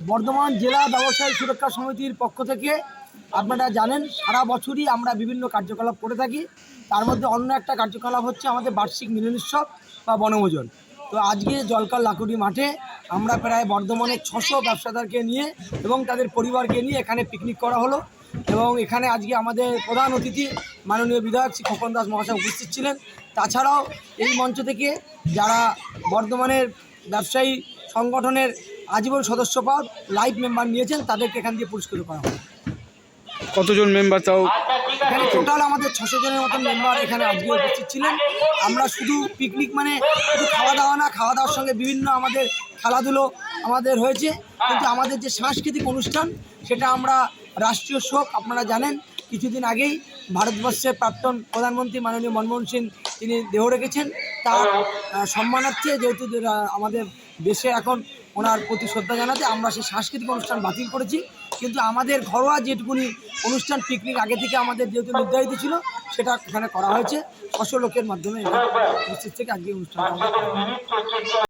বর্ধমান জেলা ব্যবসায়ী সুরক্ষা সমিতির পক্ষ থেকে আপনারা জানেন, সারা বছরই আমরা বিভিন্ন কার্যকলাপ করে থাকি। তার মধ্যে অন্য একটা কার্যকলাপ হচ্ছে আমাদের বার্ষিক মিলনোৎসব বা বনভোজন। তো আজকে জলকাল লাকুড়ি মাঠে আমরা প্রায় বর্ধমানের ছশো ব্যবসাদারকে নিয়ে এবং তাদের পরিবারকে নিয়ে এখানে পিকনিক করা হলো। এবং এখানে আজকে আমাদের প্রধান অতিথি মাননীয় বিধায়ক শ্রী খোকন দাস মহাশয় উপস্থিত ছিলেন। তাছাড়াও এই মঞ্চ থেকে যারা বর্ধমানের ব্যবসায়ী সংগঠনের আজীবন সদস্য পদ লাইভ মেম্বার নিয়েছেন তাদেরকে এখান দিয়ে পুরস্কৃত করা হবে। কতজন মেম্বার তাও? এখানে টোটাল আমাদের ছশো জনের মতন মেম্বার এখানে আজকে উপস্থিত ছিলেন। আমরা শুধু পিকনিক মানে শুধু খাওয়া দাওয়া না খাওয়া দাওয়ার সঙ্গে বিভিন্ন আমাদের খেলাধুলো আমাদের হয়েছে। কিন্তু আমাদের যে সাংস্কৃতিক অনুষ্ঠান সেটা আমরা রাষ্ট্রীয় শোক আপনারা জানেন কিছুদিন আগেই ভারতবর্ষের প্রাক্তন প্রধানমন্ত্রী মাননীয় মনমোহন সিং তিনি দেহ রেখেছেন। তার সম্মানার্থে যেহেতু আমাদের দেশে এখন ওনার প্রতি শ্রদ্ধা জানাতে আমরা সেই সাংস্কৃতিক অনুষ্ঠান বাতিল করেছি কিন্তু আমাদের ঘরোয়া যেটুকুনি অনুষ্ঠান পিকনিক আগে থেকে আমাদের যেহেতু নির্ধারিত ছিল, সেটা এখানে করা হয়েছে ছশো লোকের মাধ্যমে উপস্থিত থেকে আজকে হলো।